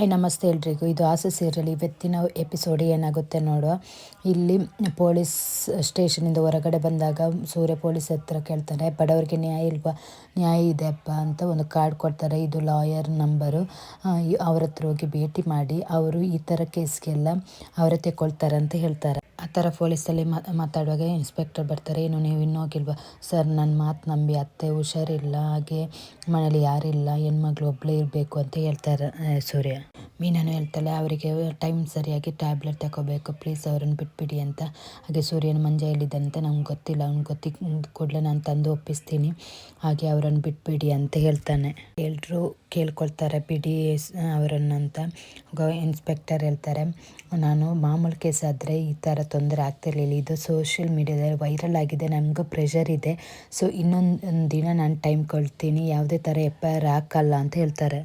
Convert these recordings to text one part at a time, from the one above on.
I ನಮಸ್ತೆ ಎಲ್ರಿಗೂ. ಇದು ಆಸೆ ಸೀರಿಯಲ್ ಇವತ್ತಿನ ಎಪಿಸೋಡ್ ಏನಾಗುತ್ತೆ ನೋಡುವ ಇಲ್ಲಿ ಪೊಲೀಸ್ ಸ್ಟೇಷನಿಂದ ಹೊರಗಡೆ ಬಂದಾಗ ಸೂರ್ಯ ಪೊಲೀಸ್ ಹತ್ರ ಕೇಳ್ತಾರೆ, ಬಡವರಿಗೆ ನ್ಯಾಯ ಇಲ್ವಾ? ನ್ಯಾಯ ಇದೆ ಅಪ್ಪ ಅಂತ ಒಂದು ಕಾರ್ಡ್ ಕೊಡ್ತಾರೆ. ಇದು ಲಾಯರ್ ನಂಬರು. ಅವ್ರ ಹತ್ರ ಹೋಗಿ ಭೇಟಿ ಮಾಡಿ ಅವರು ಈ ಥರ ಕೇಸ್ಗೆಲ್ಲ ಅವರೇ ತೆಗೊಳ್ತಾರೆ ಅಂತ ಹೇಳ್ತಾರೆ. ಆ ಥರ ಪೊಲೀಸಲ್ಲಿ ಮಾತಾಡುವಾಗ ಇನ್ಸ್ಪೆಕ್ಟರ್ ಬರ್ತಾರೆ, ಏನು ನೀವು ಇನ್ನೂ ಹೋಗಿಲ್ವಾ? ಸರ್ ನನ್ನ ಮಾತು ನಂಬಿ ಅತ್ತೆ ಹುಷಾರಿಲ್ಲ, ಹಾಗೆ ಮನೇಲಿ ಯಾರಿಲ್ಲ, ಹೆಣ್ಮಗಳು ಒಬ್ಬಳೇ ಇರಬೇಕು ಅಂತ ಹೇಳ್ತಾರೆ ಸೂರ್ಯ. ಮೀನನು ಹೇಳ್ತಾಳೆ, ಅವರಿಗೆ ಟೈಮ್ ಸರಿಯಾಗಿ ಟ್ಯಾಬ್ಲೆಟ್ ತಗೋಬೇಕು ಪ್ಲೀಸ್ ಅವರನ್ನು ಬಿಟ್ಬಿಡಿ ಅಂತ. ಹಾಗೆ ಸೂರ್ಯನ ಮಂಜ ಅಂತ ನಂಗೆ ಗೊತ್ತಿಲ್ಲ, ಅವ್ನು ಗೊತ್ತಿ, ಕೂಡಲೇ ನಾನು ತಂದು ಒಪ್ಪಿಸ್ತೀನಿ. ಹಾಗೆ ಅವರನ್ನು ಬಿಟ್ಬಿಡಿ ಅಂತ ಹೇಳ್ತಾನೆ. ಎಲ್ಲರೂ ಕೇಳ್ಕೊಳ್ತಾರೆ, ಬಿಡಿ ಅವರನ್ನು ಅಂತ. ಇನ್ಸ್ಪೆಕ್ಟರ್ ಹೇಳ್ತಾರೆ, ನಾನು ಮಾಮೂಲು ಕೇಸ್ ಆದರೆ ಈ ಥರ ತೊಂದರೆ ಆಗ್ತಿರ್ಲಿಲ್ಲ. ಇದು ಸೋಷಿಯಲ್ ಮೀಡಿಯಾದಲ್ಲಿ ವೈರಲ್ ಆಗಿದೆ ನಮಗೂ ಪ್ರೆಷರ್ ಇದೆ. ಸೊ ಇನ್ನೊಂದು ದಿನ ನಾನು ಟೈಮ್ ಕೊಡ್ತೀನಿ ಯಾವುದೇ ಥರ ಎಫ್ ಐ ಆರ್ ಹಾಕಲ್ಲ ಅಂತ ಹೇಳ್ತಾರೆ.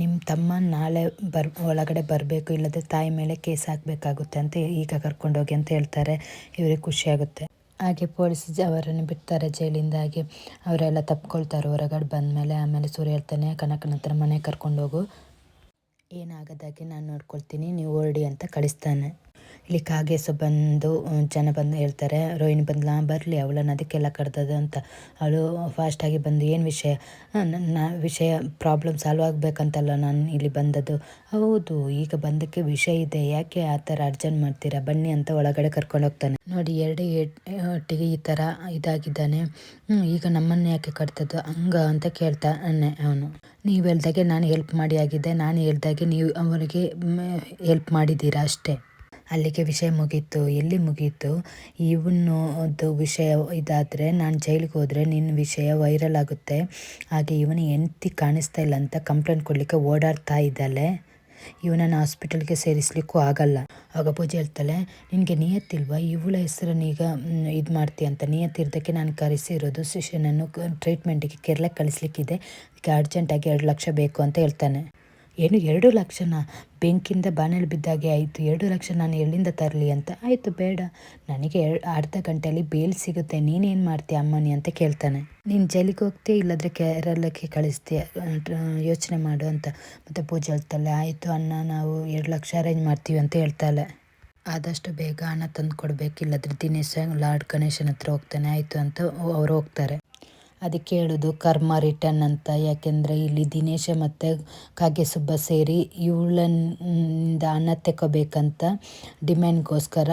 ನಿಮ್ಮ ತಮ್ಮ ನಾಳೆ ಬರ್, ಒಳಗಡೆ ಬರಬೇಕು ಇಲ್ಲದೆ ತಾಯಿ ಮೇಲೆ ಕೇಸ್ ಹಾಕಬೇಕಾಗುತ್ತೆ ಅಂತ ಈಗ ಕರ್ಕೊಂಡೋಗಿ ಅಂತ ಹೇಳ್ತಾರೆ. ಇವರಿಗೆ ಖುಷಿಯಾಗುತ್ತೆ ಹಾಗೆ ಪೊಲೀಸ್ ಅವರನ್ನು ಬಿಡ್ತಾರೆ ಜೈಲಿಂದಾಗಿ ಅವರೆಲ್ಲ ತಪ್ಕೊಳ್ತಾರೆ ಹೊರಗಡೆ ಬಂದಮೇಲೆ. ಆಮೇಲೆ ಸೂರ್ಯ ಹೇಳ್ತಾನೆ, ಕನಕನ ಹತ್ರ ಮನೆಗೆ ಕರ್ಕೊಂಡೋಗು ಏನಾಗದಾಗೆ ನಾನು ನೋಡ್ಕೊಳ್ತೀನಿ, ನೀವು ಹೊರಡಿ ಅಂತ ಕಳಿಸ್ತಾನೆ. ಇಲ್ಲಿ ಕಾಗೇಸು ಬಂದು ಜನ ಬಂದು ಹೇಳ್ತಾರೆ, ರೋಹಿಣಿ ಬಂದ್ಲಾ? ಬರಲಿ, ಅವಳನ್ನು ಅದಕ್ಕೆಲ್ಲ ಕರೆದದು ಅಂತ. ಅವಳು ಫಾಸ್ಟಾಗಿ ಬಂದು, ಏನು ವಿಷಯ? ನನ್ನ ವಿಷಯ ಪ್ರಾಬ್ಲಮ್ ಸಾಲ್ವ್ ಆಗಬೇಕಂತಲ್ಲ ನಾನು ಇಲ್ಲಿ ಬಂದದ್ದು. ಹೌದು, ಈಗ ಬಂದಕ್ಕೆ ವಿಷಯ ಇದೆ. ಯಾಕೆ ಆ ಥರ ಅರ್ಜೆಂಟ್ ಮಾಡ್ತೀರಾ? ಬನ್ನಿ ಅಂತ ಒಳಗಡೆ ಕರ್ಕೊಂಡು ಹೋಗ್ತಾನೆ. ನೋಡಿ, ಎರಡು ಒಟ್ಟಿಗೆ ಈ ಥರ ಇದಾಗಿದ್ದಾನೆ. ಈಗ ನಮ್ಮನ್ನು ಯಾಕೆ ಕಟ್ತದ್ದು ಹಂಗ ಅಂತ ಕೇಳ್ತಾನೆ ಅವನು. ನೀವು ಹೇಳ್ದಾಗೆ ನಾನು ಹೆಲ್ಪ್ ಮಾಡಿ ಆಗಿದ್ದೆ ನಾನು ಹೇಳ್ದಾಗೆ ನೀವು ಅವರಿಗೆ ಹೆಲ್ಪ್ ಮಾಡಿದ್ದೀರಾ ಅಷ್ಟೇ. ಅಲ್ಲಿಗೆ ವಿಷಯ ಮುಗೀತು, ಎಲ್ಲಿ ಮುಗೀತು? ಇವನದು ವಿಷಯ ಇದಾದರೆ ನಾನು ಜೈಲಿಗೆ ಹೋದರೆ ನಿನ್ನ ವಿಷಯ ವೈರಲ್ ಆಗುತ್ತೆ. ಹಾಗೆ ಇವನು ಎಂತಿ ಕಾಣಿಸ್ತಾ ಇಲ್ಲ ಅಂತ ಕಂಪ್ಲೇಂಟ್ ಕೊಡಲಿಕ್ಕೆ ಓಡಾಡ್ತಾ ಇದ್ದಾಳೆ. ಇವನನ್ನು ಹಾಸ್ಪಿಟಲ್ಗೆ ಸೇರಿಸ್ಲಿಕ್ಕೂ ಆಗಲ್ಲ. ಆಗ ಪೂಜೆ ಹೇಳ್ತಾಳೆ, ನಿನಗೆ ನಿಯತ್ತಿಲ್ವಾ ಇವಳ ಹೆಸರನ್ನು ಈಗ ಇದು ಮಾಡ್ತೀಯ ಅಂತ. ನಿಯತ್ತಿರೋದಕ್ಕೆ ನಾನು ಕರೆಸಿರೋದು ಶಿಷ್ಯನನ್ನು ಟ್ರೀಟ್ಮೆಂಟಿಗೆ ಕೇರಳಕ್ಕೆ ಕಳಿಸ್ಲಿಕ್ಕಿದೆ. ಅದಕ್ಕೆ ಅರ್ಜೆಂಟಾಗಿ ಎರಡು ಲಕ್ಷ ಬೇಕು ಅಂತ ಹೇಳ್ತಾನೆ. ಏನು ಎರಡು ಲಕ್ಷನ ಬೆಂಕಿಯಿಂದ ಬಾನಲ್ಲಿ ಬಿದ್ದಾಗೆ ಆಯಿತು, ಎರಡು ಲಕ್ಷ ನಾನು ಎಲ್ಲಿಂದ ತರಲಿ ಅಂತ. ಆಯಿತು, ಬೇಡ. ನನಗೆ ಅರ್ಧ ಗಂಟೆಯಲ್ಲಿ ಬೇಲ್ ಸಿಗುತ್ತೆ, ನೀನೇನು ಮಾಡ್ತೀಯ ಅಮ್ಮನಿ ಅಂತ ಕೇಳ್ತಾನೆ. ನೀನು ಜೈಲಿಗೆ ಹೋಗ್ತೀಯ, ಇಲ್ಲದ್ರೆ ಕೇರಳಕ್ಕೆ ಕಳಿಸ್ತೀಯ ಯೋಚನೆ ಮಾಡು ಅಂತ. ಮತ್ತು ಪೂಜೆ ಹೇಳ್ತಾಳೆ, ಆಯಿತು ಅಣ್ಣ, ನಾವು ಎರಡು ಲಕ್ಷ ಅರೇಂಜ್ ಮಾಡ್ತೀವಿ ಅಂತ ಹೇಳ್ತಾಳೆ. ಆದಷ್ಟು ಬೇಗ ಹಣ ತಂದು ಕೊಡಬೇಕಿಲ್ಲದ್ರೆ ದಿನೇಶ್, ಲಾರ್ಡ್ ಗಣೇಶನ ಹತ್ರ ಹೋಗ್ತಾನೆ, ಆಯಿತು ಅಂತ ಅವ್ರು ಹೋಗ್ತಾರೆ. ಅದಕ್ಕೆ ಹೇಳೋದು ಕರ್ಮ ರಿಟರ್ನ್ ಅಂತ. ಯಾಕೆಂದರೆ ಇಲ್ಲಿ ದಿನೇಶ ಮತ್ತು ಕಾಗೆ ಸುಬ್ಬ ಸೇರಿ ಇವಳನ್ನಿಂದ ಅನ್ನ ತೆಕ್ಕೋಬೇಕಂತ ಡಿಮ್ಯಾಂಡ್ಗೋಸ್ಕರ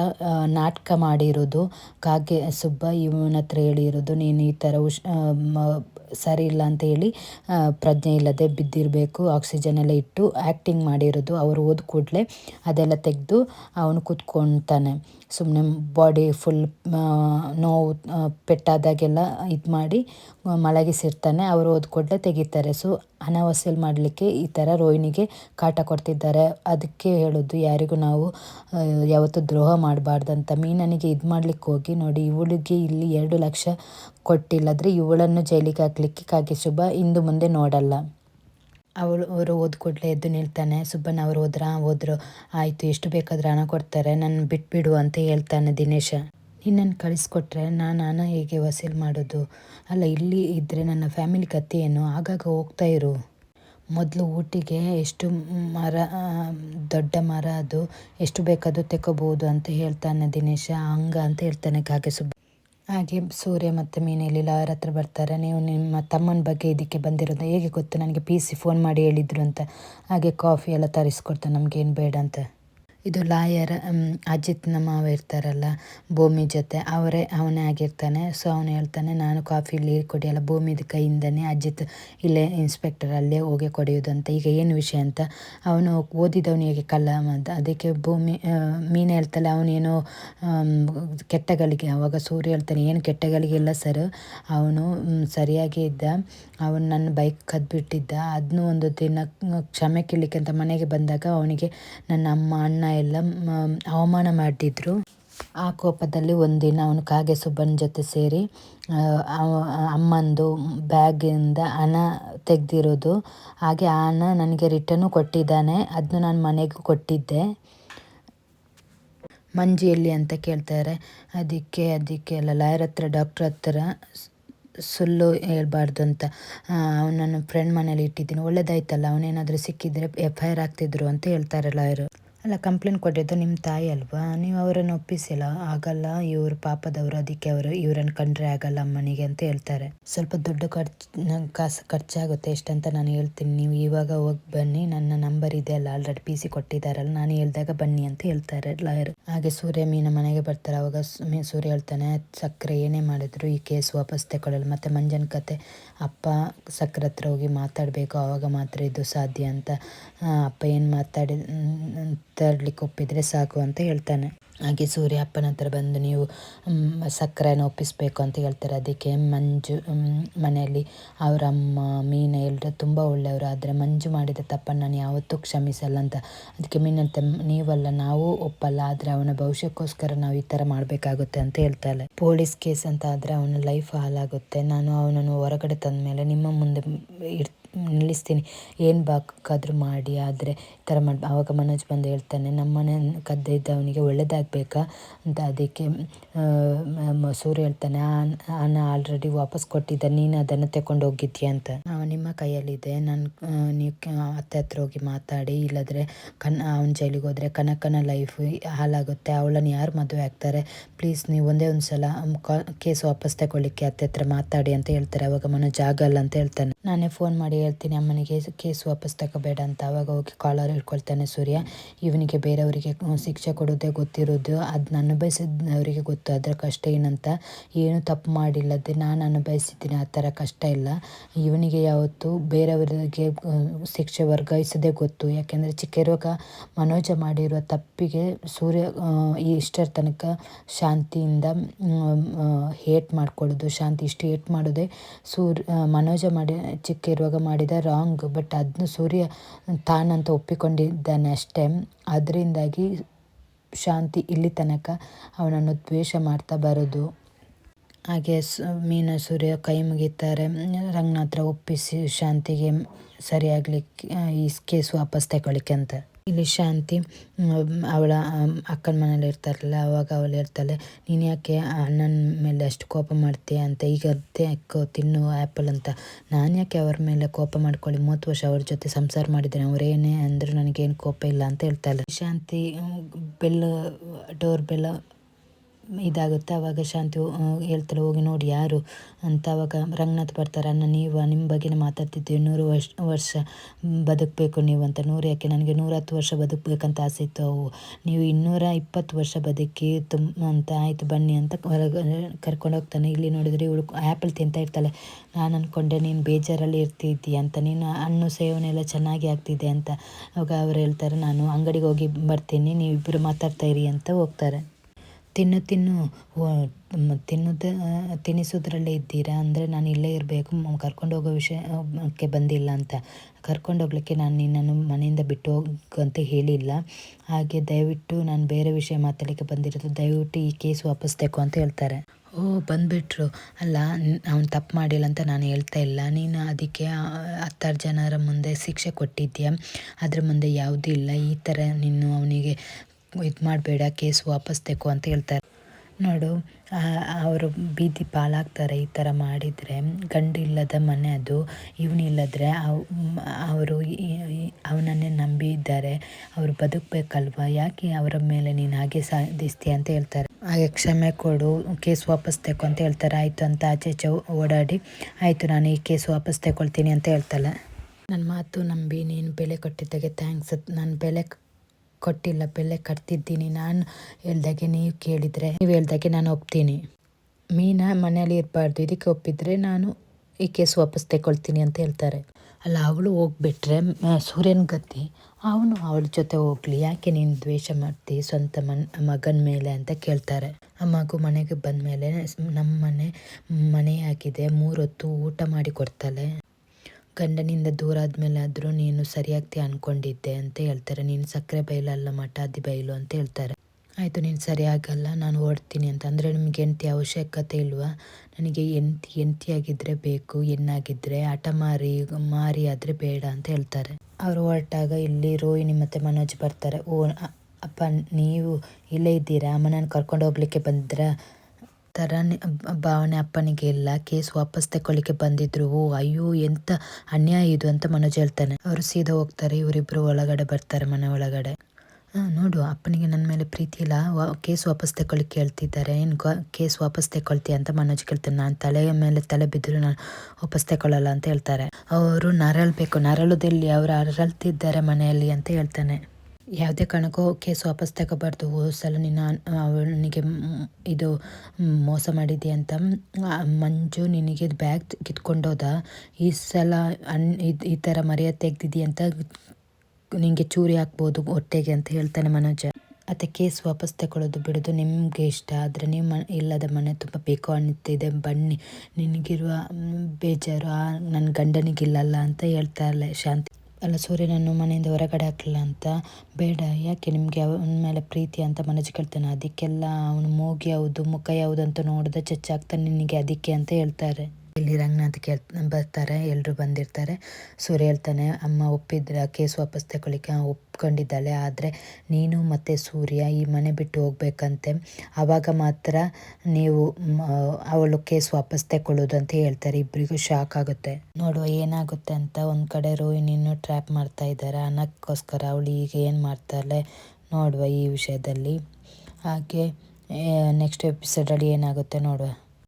ನಾಟಕ ಮಾಡಿರೋದು. ಕಾಗೆ ಸುಬ್ಬ ಇವನ ಹತ್ರ ಹೇಳಿರೋದು, ನೀನು ಈ ಥರ ಹುಷ್ ಸರಿ ಇಲ್ಲ ಅಂತ ಹೇಳಿ ಪ್ರಜ್ಞೆ ಇಲ್ಲದೆ ಬಿದ್ದಿರಬೇಕು ಆಕ್ಸಿಜನ್ ಎಲ್ಲ ಇಟ್ಟು ಆ್ಯಕ್ಟಿಂಗ್ ಮಾಡಿರೋದು ಅವರು ಓದ್ ಕೂಡಲೇ ಅದೆಲ್ಲ ತೆಗೆದು ಅವನು ಕೂತ್ಕೊತಾನೆ. ಸುಮ್ಮನೆ ಬಾಡಿ ಫುಲ್ ನೋವು ಪೆಟ್ಟಾದಾಗೆಲ್ಲ ಇದು ಮಾಡಿ ಮಲಗಿಸಿರ್ತಾನೆ, ಅವರು ಓದ್ ಕೂಡಲೇ ತೆಗಿತಾರೆ. ಸೊ ಹಣ ಮಾಡಲಿಕ್ಕೆ ಈ ಥರ ರೋಹಿಣಿಗೆ ಕಾಟ ಕೊಡ್ತಿದ್ದಾರೆ. ಅದಕ್ಕೆ ಹೇಳೋದು, ಯಾರಿಗೂ ನಾವು ಯಾವತ್ತೂ ದ್ರೋಹ ಮಾಡಬಾರ್ದಂತ ಮೀನನಿಗೆ ಇದು ಮಾಡ್ಲಿಕ್ಕೆ ಹೋಗಿ ನೋಡಿ, ಇವಳಿಗೆ ಇಲ್ಲಿ ಎರಡು ಲಕ್ಷ ಕೊಟ್ಟಿಲ್ಲದ್ರೆ ಇವಳನ್ನು ಜೈಲಿಗೆ ಹಾಕ್ಲಿಕ್ಕೆ ಕಾಗೆ ಶುಭ ಇಂದು ಮುಂದೆ ನೋಡಲ್ಲ. ಅವಳು, ಅವರು ಹೋದ ಕೂಡಲೇ ಎದ್ದು ನಿಲ್ತಾನೆ. ಸುಬ್ಬಣ್ಣ ಅವರು ಹೋದ್ರ? ಹೋದ್ರು. ಆಯಿತು, ಎಷ್ಟು ಬೇಕಾದ್ರೆ ಹಣ ಕೊಡ್ತಾರೆ. ನನ್ನ ಬಿಟ್ಬಿಡು ಅಂತ ಹೇಳ್ತಾನೆ ದಿನೇಶ. ನಿನ್ನನ್ನು ಕಳಿಸ್ಕೊಟ್ರೆ ನಾನು ಹಣ ಹೇಗೆ ವಸೂಲು ಮಾಡೋದು? ಅಲ್ಲ, ಇಲ್ಲಿ ಇದ್ದರೆ ನನ್ನ ಫ್ಯಾಮಿಲಿ ಕತೆ ಏನು? ಆಗಾಗ ಹೋಗ್ತಾ ಇರು. ಮೊದಲು ಊಟಿಗೆ ಎಷ್ಟು ಮರ ದೊಡ್ಡ ಮರ ಅದು, ಎಷ್ಟು ಬೇಕಾದರೂ ತೆಕ್ಕೋಬೋದು ಅಂತ ಹೇಳ್ತಾನೆ ದಿನೇಶ. ಹಂಗ ಅಂತ ಹೇಳ್ತಾನೆ ಕಾಗೆ ಸುಬ್ಬ ಹಾಗೆ ಸೂರ್ಯ ಮತ್ತು ಮೀನಲ್ಲಿ ಲಾಯರ್ ಹತ್ರ ಬರ್ತಾರೆ. ನೀವು ನಿಮ್ಮ ತಮ್ಮನ ಬಗ್ಗೆ ಇದಕ್ಕೆ ಬಂದಿರೋದು ಹೇಗೆ ಗೊತ್ತು? ನನಗೆ ಪಿ ಸಿ ಫೋನ್ ಮಾಡಿ ಹೇಳಿದ್ರು ಅಂತ. ಹಾಗೆ ಕಾಫಿ ಎಲ್ಲ ತರಿಸ್ಕೊಡ್ತಾನೆ ನಮಗೇನು ಬೇಡ ಅಂತ. ಇದು ಲಾಯರ್ ಅಜಿತ್ನ ಮಾವ ಇರ್ತಾರಲ್ಲ, ಭೂಮಿ ಜೊತೆ, ಅವರೇ ಅವನೇ ಆಗಿರ್ತಾನೆ. ಸೊ ಅವನು ಹೇಳ್ತಾನೆ, ನಾನು ಕಾಫಿ ಇಲ್ಲಿ ಕುಡಿಯಲ್ಲ ಭೂಮಿದ ಕೈಯಿಂದನೇ ಅಜಿತ್ ಇಲ್ಲೇ ಇನ್ಸ್ಪೆಕ್ಟರ್ ಅಲ್ಲೇ ಹೋಗಿ ಕೊಡಿಯೋದು ಅಂತ. ಈಗ ಏನು ವಿಷಯ ಅಂತ, ಅವನು ಓದಿದವನು ಹೇಗೆ ಕಲ್ಲ ಅಂತ. ಅದಕ್ಕೆ ಭೂಮಿ ಮೀನು ಹೇಳ್ತಾಳೆ ಅವನೇನೋ ಕೆಟ್ಟಗಳಿಗೆ, ಅವಾಗ ಸೂರ್ಯ ಹೇಳ್ತಾನೆ, ಏನು ಕೆಟ್ಟಗಳಿಗೆಲ್ಲ ಸರ್ ಅವನು ಸರಿಯಾಗಿ ಇದ್ದ. ಅವನು ನನ್ನ ಬೈಕ್ ಕದ್ಬಿಟ್ಟಿದ್ದ. ಅದನ್ನೂ ಒಂದು ದಿನ, ಕ್ಷಮೆ ಕೇಳಲಿಕ್ಕೆ ಅಂತ ಮನೆಗೆ ಬಂದಾಗ ಅವನಿಗೆ ನನ್ನ ಅಮ್ಮ, ಅಣ್ಣ ಎಲ್ಲ ಅವಮಾನ ಮಾಡಿದ್ರು ಆ ಕೋಪದಲ್ಲಿ ಒಂದಿನ ಅವನು ಕಾಗೆ ಸುಬ್ಬನ ಜೊತೆ ಸೇರಿ ಅಮ್ಮಂದು ಬ್ಯಾಗಿಂದ ಹಣ ತೆಗೆದಿರೋದು. ಹಾಗೆ ಆ ಹಣ ನನಗೆ ರಿಟರ್ನು ಕೊಟ್ಟಿದ್ದಾನೆ. ಅದನ್ನು ನಾನು ಮನೆಗೂ ಕೊಟ್ಟಿದ್ದೆ. ಮಂಜು ಎಲ್ಲಿ ಅಂತ ಕೇಳ್ತಾರೆ. ಅದಕ್ಕೆ ಅದಕ್ಕೆ ಎಲ್ಲ ಲಾಯರ್ ಹತ್ರ, ಡಾಕ್ಟ್ರ್ ಹತ್ರ ಸುಳ್ಳು ಹೇಳ್ಬಾರ್ದು ಅಂತ. ಅವನನ್ನು ಫ್ರೆಂಡ್ ಮನೇಲಿ ಇಟ್ಟಿದ್ದೀನಿ. ಒಳ್ಳೇದಾಯ್ತಲ್ಲ, ಅವನೇನಾದರೂ ಸಿಕ್ಕಿದ್ರೆ ಎಫ್ ಐ ಆರ್ ಆಗ್ತಿದ್ರು ಅಂತ ಹೇಳ್ತಾರೆ ಲಾಯರು. ಅಲ್ಲ ಕಂಪ್ಲೇಂಟ್ ಕೊಟ್ಟಿದ್ದು ನಿಮ್ಮ ತಾಯಿ ಅಲ್ವಾ? ನೀವು ಅವರನ್ನು ಒಪ್ಪಿಸಿಲ್ಲ. ಆಗಲ್ಲ, ಇವರು ಪಾಪದವರು, ಅದಕ್ಕೆ ಅವರು ಇವರನ್ನು ಕಂಡ್ರೆ ಆಗಲ್ಲ ಅಮ್ಮನಿಗೆ ಅಂತ ಹೇಳ್ತಾರೆ. ಸ್ವಲ್ಪ ದುಡ್ಡು ಖರ್ಚು ಕಾಸು, ಖರ್ಚಾಗುತ್ತೆ ಎಷ್ಟಂತ ನಾನು ಹೇಳ್ತೀನಿ. ನೀವು ಇವಾಗ ಹೋಗಿ ಬನ್ನಿ. ನನ್ನ ನಂಬರ್ ಇದೆ ಅಲ್ಲ ಆಲ್ರೆಡಿ ಪಿ ಸಿ ಕೊಟ್ಟಿದ್ದಾರಲ್ಲ, ನಾನು ಹೇಳಿದಾಗ ಬನ್ನಿ ಅಂತ ಹೇಳ್ತಾರೆ ಲಾಯರ್ ಹಾಗೆ ಸೂರ್ಯ ಮೀನ ಮನೆಗೆ ಬರ್ತಾರೆ. ಅವಾಗ ಸೂರ್ಯ ಹೇಳ್ತಾನೆ ಸಕ್ಕರೆ ಏನೇ ಮಾಡಿದ್ರು ಈ ಕೇಸ್ ವಾಪಸ್ ತಗೊಳ್ಳಲ್ಲ. ಮತ್ತೆ ಮಂಜನ್ ಕತೆ, ಅಪ್ಪ ಸಕ್ಕರೆ ಹತ್ರ ಹೋಗಿ ಮಾತಾಡಬೇಕು ಆವಾಗ ಮಾತ್ರ ಇದು ಸಾಧ್ಯ ಅಂತ. ಅಪ್ಪ ಏನು ಮಾತಾಡಿ ತರಲಿಕ್ಕೆ ಒಪ್ಪಿದರೆ ಸಾಕು ಅಂತ ಹೇಳ್ತಾನೆ. ಹಾಗೆ ಸೂರ್ಯ ಅಪ್ಪನ ಹತ್ರ ಬಂದು ನೀವು ಸಕ್ಕರೆನ ಒಪ್ಪಿಸಬೇಕು ಅಂತ ಹೇಳ್ತಾರೆ. ಅದಕ್ಕೆ ಮಂಜು ಮನೆಯಲ್ಲಿ ಅವರ ಅಮ್ಮ, ಮೀನ ಎಲ್ಲರೂ ತುಂಬ ಒಳ್ಳೆಯವರು. ಆದರೆ ಮಂಜು ಮಾಡಿದ ತಪ್ಪನ್ನು ನಾನು ಯಾವತ್ತೂ ಕ್ಷಮಿಸಲ್ಲ ಅಂತ. ಅದಕ್ಕೆ ಮೀನಂತೆ, ನೀವಲ್ಲ, ನಾವು ಒಪ್ಪಲ್ಲ. ಆದರೆ ಅವನ ಭವಿಷ್ಯಕ್ಕೋಸ್ಕರ ನಾವು ಈ ಥರ ಮಾಡಬೇಕಾಗುತ್ತೆ ಅಂತ ಹೇಳ್ತಾಳೆ. ಪೊಲೀಸ್ ಕೇಸ್ ಅಂತ ಆದರೆ ಅವನ ಲೈಫ್ ಹಾಳಾಗುತ್ತೆ. ನಾನು ಅವನನ್ನು ಹೊರಗಡೆ ತಂದ ಮೇಲೆ ನಿಮ್ಮ ಮುಂದೆ ಇಡ್ ನಿಲ್ಲಿಸ್ತೀನಿ. ಏನು ಬೇಕಾದರೂ ಮಾಡಿ, ಆದರೆ ಈ ಥರ ಮಾಡಿ, ಆವಾಗ ಮನೋಜ್ ಬಂದು ಹೇಳ್ತಾನೆ ನಮ್ಮನೆ ಕದ್ದಿದ್ದವನಿಗೆ ಒಳ್ಳೇದಾಗಬೇಕಾ ಅಂತ. ಅದಕ್ಕೆ ಸೂರ್ಯ ಹೇಳ್ತಾನೆ ಹಣ ಆಲ್ರೆಡಿ ವಾಪಸ್ ಕೊಟ್ಟಿದ್ದ, ನೀನು ಅದನ್ನು ತಗೊಂಡು ಹೋಗಿದ್ದೀಯ ಅಂತ. ನಿಮ್ಮ ಕೈಯಲ್ಲಿದೆ, ನಾನು ನೀವು ಅತ್ತೆ ಹತ್ರ ಹೋಗಿ ಮಾತಾಡಿ, ಇಲ್ಲದ್ರೆ ಕನ್ ಅವನ ಜೈಲಿಗೆ ಹೋದರೆ ಕನಕನ ಲೈಫ್ ಹಾಳಾಗುತ್ತೆ ಅವಳನ್ನು ಯಾರು ಮದುವೆ ಆಗ್ತಾರೆ? ಪ್ಲೀಸ್ ನೀವು ಒಂದೇ ಒಂದು ಸಲ ಕೇಸ್ ವಾಪಸ್ ತಗೊಳ್ಳಿಕ್ಕೆ ಅತ್ತೆ ಹತ್ರ ಮಾತಾಡಿ ಅಂತ ಹೇಳ್ತಾರೆ. ಅವಾಗ ಮನೋಜ್, ಆಗಲ್ಲ ಅಂತ ಹೇಳ್ತಾನೆ. ನಾನೇ ಫೋನ್ ಮಾಡಿ ಹೇಳ್ತೀನಿ, ಅಮ್ಮನಿಗೆ ಕೇಸ್ ವಾಪಸ್ ತಗೋಬೇಡ ಅಂತ. ಅವಾಗ ಹೋಗಿ ಕಾಲರ್ ಹೇಳ್ಕೊಳ್ತಾನೆ ಸೂರ್ಯ. ಇವನಿಗೆ ಬೇರೆಯವರಿಗೆ ಶಿಕ್ಷೆ ಕೊಡೋದೇ ಗೊತ್ತಿರೋದು ಅದನ್ನ ಅನುಭವಿಸಿದವರಿಗೆ ಗೊತ್ತು. ಅದರ ಕಷ್ಟ ಏನಂತ? ಏನು ತಪ್ಪು ಮಾಡಿಲ್ಲದೆ ನಾನು ಅನುಭವಿಸಿದ್ದೀನಿ, ಆ ಥರ ಕಷ್ಟ ಇಲ್ಲ. ಇವನಿಗೆ ಯಾವತ್ತು ಬೇರೆಯವರಿಗೆ ಶಿಕ್ಷೆ ವರ್ಗಾಯಿಸೋದೇ ಗೊತ್ತು. ಯಾಕೆಂದರೆ ಚಿಕ್ಕ ಇರುವಾಗ ಮನೋಜ ಮಾಡಿರುವ ತಪ್ಪಿಗೆ ಸೂರ್ಯ ಇಷ್ಟರ ತನಕ ಶಾಂತಿಯಿಂದ ಹೇಟ್ ಮಾಡ್ಕೊಳ್ಳೋದು, ಶಾಂತಿ ಇಷ್ಟು ಹೇಟ್ ಮಾಡೋದೇ ಸೂರ್ಯ ಮನೋಜ ಮಾಡಿ ಚಿಕ್ಕ ಇರುವಾಗ ಮಾಡಿದ ರಾಂಗ್, ಬಟ್ ಅದನ್ನು ಸೂರ್ಯ ತಾನಂತ ಒಪ್ಪಿಕೊಂಡಿದ್ದಾನೆ ಅಷ್ಟೇ. ಅದರಿಂದಾಗಿ ಶಾಂತಿ ಇಲ್ಲಿ ತನಕ ಅವನನ್ನು ದ್ವೇಷ ಮಾಡ್ತಾ ಬರೋದು. ಹಾಗೆ ಮೀನ ಸೂರ್ಯ ಕೈ ಮುಗಿತಾರೆ. ರಂಗನಾಥ್ರ ಒಪ್ಪಿಸಿ ಶಾಂತಿಗೆ ಸರಿಯಾಗಲಿಕ್ಕೆ ಈ ಕೇಸ್ ವಾಪಸ್ ತಗೊಳ್ಳಿಕ್ಕೆ ಅಂತ. ಇಲ್ಲಿ ಶಾಂತಿ ಅವಳ ಅಕ್ಕನ ಮನೇಲಿ ಇರ್ತಾರಲ್ಲ, ಅವಾಗ ಅವಳು ಹೇಳ್ತಾಳೆ, ನೀನು ಯಾಕೆ ಅಣ್ಣನ ಮೇಲೆ ಅಷ್ಟು ಕೋಪ ಮಾಡ್ತೀಯ ಅಂತ, ಈಗ ಅಕ್ಕೋ ತಿನ್ನು ಆ್ಯಪಲ್ ಅಂತ. ನಾನು ಯಾಕೆ ಅವ್ರ ಮೇಲೆ ಕೋಪ ಮಾಡ್ಕೊಳ್ಳಿ? ಮೂವತ್ತು ವರ್ಷ ಅವ್ರ ಜೊತೆ ಸಂಸಾರ ಮಾಡಿದ್ದೇನೆ ಅವರೇನೇ ಅಂದರೂ ನನಗೇನು ಕೋಪ ಇಲ್ಲ ಅಂತ ಹೇಳ್ತಾಳೆ. ಶಾಂತಿ ಬೆಲ್ಲ ಡೋರ್ ಬೆಲ್ಲ ಇದಾಗುತ್ತೆ. ಅವಾಗ ಶಾಂತಿ ಹೇಳ್ತಾರೆ ಹೋಗಿ ನೋಡಿ ಯಾರು ಅಂತ ಅವಾಗ ರಂಗನಾಥ್ ಬರ್ತಾರೆ, ಅಣ್ಣ, ನೀವು ನಿಮ್ಮ ಬಗ್ಗೆನೇ ಮಾತಾಡ್ತಿದ್ದೀವಿ ನೂರು ವರ್ಷ ವರ್ಷ ಬದುಕಬೇಕು ನೀವು ಅಂತ. ನೂರು ಯಾಕೆ? ನನಗೆ ನೂರತ್ತು ವರ್ಷ ಬದುಕಬೇಕಂತ ಆಸೆ ಇತ್ತು. ಅವು, ನೀವು ಇನ್ನೂರ ಇಪ್ಪತ್ತು ವರ್ಷ ಬದುಕಿ ತುಂಬ ಅಂತ ಆಯಿತು, ಬನ್ನಿ ಅಂತ ಹೊರಗೆ ಕರ್ಕೊಂಡು ಹೋಗ್ತಾನೆ. ಇಲ್ಲಿ ನೋಡಿದರೆ ಇವಳು ಆ್ಯಪಲ್ ತಿಂತ ಇರ್ತಾಳೆ. ನಾನು ಅಂದ್ಕೊಂಡೆ ನೀನು ಬೇಜಾರಲ್ಲಿ ಇರ್ತಿದ್ದೀಯ ಅಂತ. ನೀನು ಹಣ್ಣು ಸೇವನೆ ಎಲ್ಲ ಚೆನ್ನಾಗಿ ಆಗ್ತಿದೆ ಅಂತ. ಅವಾಗ ಅವ್ರು ಹೇಳ್ತಾರೆ, ನಾನು ಅಂಗಡಿಗೆ ಹೋಗಿ ಬರ್ತೀನಿ ನೀವಿಬ್ಬರು ಮಾತಾಡ್ತಾ ಇರಿ ಅಂತ ಹೋಗ್ತಾರೆ. ತಿನ್ನು ತಿನ್ನು ತಿನ್ನುದ, ತಿನ್ನಿಸೋದ್ರಲ್ಲೇ ಇದ್ದೀರಾ? ಅಂದರೆ ನಾನು ಇಲ್ಲೇ ಇರಬೇಕು ಕರ್ಕೊಂಡು ಹೋಗೋ ವಿಷಯಕ್ಕೆ ಬಂದಿಲ್ಲ ಅಂತ. ಕರ್ಕೊಂಡು ಹೋಗ್ಲಿಕ್ಕೆ ನಾನು ನಿನ್ನನ್ನು ಮನೆಯಿಂದ ಬಿಟ್ಟು ಹೋಗು ಅಂತ ಹೇಳಿಲ್ಲ. ಹಾಗೆ ದಯವಿಟ್ಟು ನಾನು ಬೇರೆ ವಿಷಯ ಮಾತಾಡಲಿಕ್ಕೆ ಬಂದಿರೋದು, ದಯವಿಟ್ಟು ಈ ಕೇಸ್ ವಾಪಸ್ ತೆಗೋ ಅಂತ ಹೇಳ್ತಾರೆ. ಓ, ಬಂದುಬಿಟ್ರು. ಅಲ್ಲ ಅವ್ನು ತಪ್ಪು ಮಾಡಿಲ್ಲ ಅಂತ ನಾನು ಹೇಳ್ತಾ ಇಲ್ಲ. ನೀನು ಅದಕ್ಕೆ ಹತ್ತಾರು ಜನರ ಮುಂದೆ ಶಿಕ್ಷೆ ಕೊಟ್ಟಿದ್ದೀಯ. ಅದ್ರ ಮುಂದೆ ಯಾವುದೂ ಇಲ್ಲ. ಈ ಥರ ನೀನು ಅವನಿಗೆ ಇದು ಮಾಡಬೇಡ, ಕೇಸ್ ವಾಪಸ್ ತೆಕ್ಕು ಅಂತ ಹೇಳ್ತಾರೆ. ನೋಡು ಅವರು ಬೀದಿ ಪಾಲಾಗ್ತಾರೆ, ಈ ಥರ ಮಾಡಿದರೆ, ಗಂಡಿಲ್ಲದ ಮನೆ ಅದು, ಇವನಿಲ್ಲದ್ರೆ ಅವರು ಅವನನ್ನೇ ನಂಬಿದ್ದಾರೆ ಅವರು ಬದುಕಬೇಕಲ್ವಾ, ಯಾಕೆ ಅವರ ಮೇಲೆ ನೀನು ಹಾಗೆ ಸಾಧಿಸ್ತೀಯ ಅಂತ ಹೇಳ್ತಾರೆ. ಹಾಗೆ ಕ್ಷಮೆ ಕೊಡು, ಕೇಸ್ ವಾಪಸ್ ತೆಕ್ಕು ಅಂತ ಹೇಳ್ತಾರೆ. ಆಯಿತು ಅಂತ ಆಚೆ ಚೌ ಓಡಾಡಿ, ಆಯಿತು ನಾನು ಈ ಕೇಸ್ ವಾಪಸ್ ತಗೊಳ್ತೀನಿ ಅಂತ ಹೇಳ್ತಾಳೆ ನನ್ನ ಮಾತು ನಂಬಿ, ನೀನು ಬೆಲೆ ಕೊಟ್ಟಿದ್ದಾಗೆ ಥ್ಯಾಂಕ್ಸ್ ನಾನು ಬೆಲೆ ಕೊಟ್ಟಿಲ್ಲ, ಬೆಲೆ ಕಟ್ತಿದ್ದೀನಿ. ನಾನು ಹೇಳ್ದಾಗೆ ನೀವು ಕೇಳಿದರೆ, ನೀವು ಹೇಳ್ದಾಗೆ ನಾನು ಒಪ್ತೀನಿ. ಮೀನ ಮನೇಲಿ ಇರಬಾರ್ದು. ಇದಕ್ಕೆ ಒಪ್ಪಿದರೆ ನಾನು ಈ ಕೇಸ್ ವಾಪಸ್ ತಗೊಳ್ತೀನಿ ಅಂತ ಹೇಳ್ತಾರೆ. ಅಲ್ಲ, ಅವಳು ಹೋಗ್ಬಿಟ್ರೆ ಸೂರ್ಯನ ಗತಿ, ಅವನು ಅವಳ ಜೊತೆ ಹೋಗ್ಲಿ, ಯಾಕೆ ನೀನು ದ್ವೇಷ ಮಾಡ್ತಿ ಸ್ವಂತ ಮನ್, ಮಗನ ಮೇಲೆ ಅಂತ ಕೇಳ್ತಾರೆ. ಆ ಮಗು ಮನೆಗೆ ಬಂದ ಮೇಲೆ ನಮ್ಮ ಮನೆ ಮನೆಯಾಗಿದೆ, ಮೂರೊತ್ತು ಊಟ ಮಾಡಿ ಕೊಡ್ತಾಳೆ. ಗಂಡನಿಂದ ದೂರ ಆದಮೇಲೆ ಆದರೂ ನೀನು ಸರಿಯಾಗ್ತಿ ಅಂದ್ಕೊಂಡಿದ್ದೆ ಅಂತ ಹೇಳ್ತಾರೆ. ನೀನು ಸಕ್ಕರೆ ಬೈಲಲ್ಲ, ಮಠಾದಿ ಬೈಲು ಅಂತ ಹೇಳ್ತಾರೆ. ಆಯಿತು, ನೀನು ಸರಿಯಾಗಲ್ಲ ನಾನು ಓಡ್ತೀನಿ ಅಂತ. ಅಂದರೆ ನಿಮಗೆ ಹೆಂಡತಿ ಅವಶ್ಯಕತೆ ಇಲ್ವಾ? ನನಗೆ ಹೆಂಡ್ತಿ ಹೆಂಡ್ತಿಯಾಗಿದ್ದರೆ ಬೇಕು ಹೆಣ್ಣಾಗಿದ್ದರೆ ಹಠ ಮಾರಿ ಮಾರಿ ಆದರೆ ಬೇಡ ಅಂತ ಹೇಳ್ತಾರೆ. ಅವರು ಹೊರಟಾಗ ಇಲ್ಲಿ ರೋಹಿಣಿ ಮತ್ತು ಮನೋಜ್ ಬರ್ತಾರೆ. ಓ ಅಪ್ಪ, ನೀವು ಇಲ್ಲೇ ಇದ್ದೀರಾ? ಅಮ್ಮ, ನಾನು ಕರ್ಕೊಂಡು ಹೋಗ್ಲಿಕ್ಕೆ ಬಂದ್ರ ಥರ ಭಾವನೆ ಅಪ್ಪನಿಗೆ ಇಲ್ಲ. ಕೇಸ್ ವಾಪಸ್ ತಗೊಳ್ಳಿಕ್ಕೆ ಬಂದಿದ್ರು. ಓ, ಅಯ್ಯೋ, ಎಂತ ಅನ್ಯಾಯ ಇದು ಅಂತ ಮನೋಜ್ ಹೇಳ್ತಾನೆ. ಅವರು ಸೀದಾ ಹೋಗ್ತಾರೆ. ಇವರಿಬ್ರು ಒಳಗಡೆ ಬರ್ತಾರೆ, ಮನೆ ಒಳಗಡೆ. ನೋಡು, ಅಪ್ಪನಿಗೆ ನನ್ನ ಮೇಲೆ ಪ್ರೀತಿ ಇಲ್ಲ. ಕೇಸ್ ವಾಪಸ್ ತಗೊಳ್ಳಿಕ್ಕೆ ಹೇಳ್ತಿದ್ದಾರೆ. ಏನು ಕೇಸ್ ವಾಪಸ್ ತಗೊಳ್ತೀಯ ಅಂತ ಮನೋಜ್ ಕೇಳ್ತಾನೆ. ನಾನು ತಲೆಯ ಮೇಲೆ ತಲೆ ಬಿದ್ದರೂ ನಾನು ವಾಪಸ್ ತಗೊಳ್ಳಲ್ಲ ಅಂತ ಹೇಳ್ತಾರೆ. ಅವರು ನರಳಬೇಕು. ನರಳುದಲ್ಲಿ? ಅವರು ಅರಳ್ತಿದ್ದಾರೆ ಮನೆಯಲ್ಲಿ ಅಂತ ಹೇಳ್ತಾನೆ. ಯಾವುದೇ ಕಾರಣಕ್ಕೂ ಕೇಸ್ ವಾಪಸ್ ತಗೋಬಾರ್ದು. ಸಲ ನಿನ್ನ ಅವನಿಗೆ ಇದು ಮೋಸ ಮಾಡಿದ್ದೆ ಅಂತ. ಮಂಜು ನಿನಗೆ ಬ್ಯಾಗ್ ಕಿತ್ಕೊಂಡೋದ. ಈ ಸಲ ಅನ್ ಇದು ಈ ಥರ ಮರ್ಯಾದೆ ತೆಗ್ದಿದ್ದೀ ಅಂತ ನಿನಗೆ ಚೂರಿ ಹಾಕ್ಬೋದು ಹೊಟ್ಟೆಗೆ ಅಂತ ಹೇಳ್ತಾನೆ ಮನೋಜ. ಮತ್ತು ಕೇಸ್ ವಾಪಸ್ ತಗೊಳ್ಳೋದು ಬಿಡೋದು ನಿಮಗೆ ಇಷ್ಟ. ಆದರೆ ನೀವು ಮ, ಇಲ್ಲದ ಮನೆ ತುಂಬ ಬೇಕು ಅನ್ನಿಸ್ತಿದೆ. ಬನ್ನಿ, ನಿನಗಿರುವ ಬೇಜಾರು ನನ್ನ ಗಂಡನಿಗಿಲ್ಲಲ್ಲ ಅಂತ ಹೇಳ್ತಾರಲ್ಲ ಶಾಂತಿ. ಅಲ್ಲ, ಸೂರ್ಯನನ್ನು ಮನೆಯಿಂದ ಹೊರಗಡೆ ಹಾಕಲಿಲ್ಲ ಅಂತ. ಬೇಡ, ಯಾಕೆ ನಿಮಗೆ ಅವನ ಮೇಲೆ ಪ್ರೀತಿ ಅಂತ ಮನಸ್ಸು ಕೇಳ್ತಾನೆ? ಅದಕ್ಕೆಲ್ಲ ಅವನು ಮೂಗು ಯಾವುದು ಮುಖ ಯಾವುದು ಅಂತ ನೋಡಿದ್ರೆ ಚಚ್ಚಾಗ್ತಾನೆ ನಿನಗೆ, ಅದಕ್ಕೆ ಅಂತ ಹೇಳ್ತಾರೆ. ಇಲ್ಲಿ ರಂಗನಾಥ್ ಕೇಳ್, ಬರ್ತಾರೆ ಎಲ್ಲರೂ ಬಂದಿರ್ತಾರೆ. ಸೂರ್ಯ ಹೇಳ್ತಾನೆ, ಅಮ್ಮ ಒಪ್ಪಿದ್ರೆ ಕೇಸ್ ವಾಪಸ್ ತಗೊಳ್ಳಿಕ್ಕೆ ಒಪ್ಕೊಂಡಿದ್ದಾಳೆ. ಆದರೆ ನೀನು ಮತ್ತು ಸೂರ್ಯ ಈ ಮನೆ ಬಿಟ್ಟು ಹೋಗ್ಬೇಕಂತೆ. ಆವಾಗ ಮಾತ್ರ ನೀವು ಅವಳು ಕೇಸ್ ವಾಪಸ್ ತಗೊಳ್ಳೋದು ಅಂತ ಹೇಳ್ತಾರೆ. ಇಬ್ಬರಿಗೂ ಶಾಕ್ ಆಗುತ್ತೆ. ನೋಡುವ ಏನಾಗುತ್ತೆ ಅಂತ ಒಂದು ಕಡೆ ರೋಹಿಣಿನೂ ಟ್ರ್ಯಾಪ್ ಮಾಡ್ತಾ ಇದ್ದಾರೆ. ಅನ್ನಕ್ಕೋಸ್ಕರ ಅವಳು ಈಗ ಏನು ಮಾಡ್ತಾಳೆ ನೋಡುವ ಈ ವಿಷಯದಲ್ಲಿ. ಹಾಗೆ ನೆಕ್ಸ್ಟ್ ಎಪಿಸೋಡಲ್ಲಿ ಏನಾಗುತ್ತೆ ನೋಡುವ.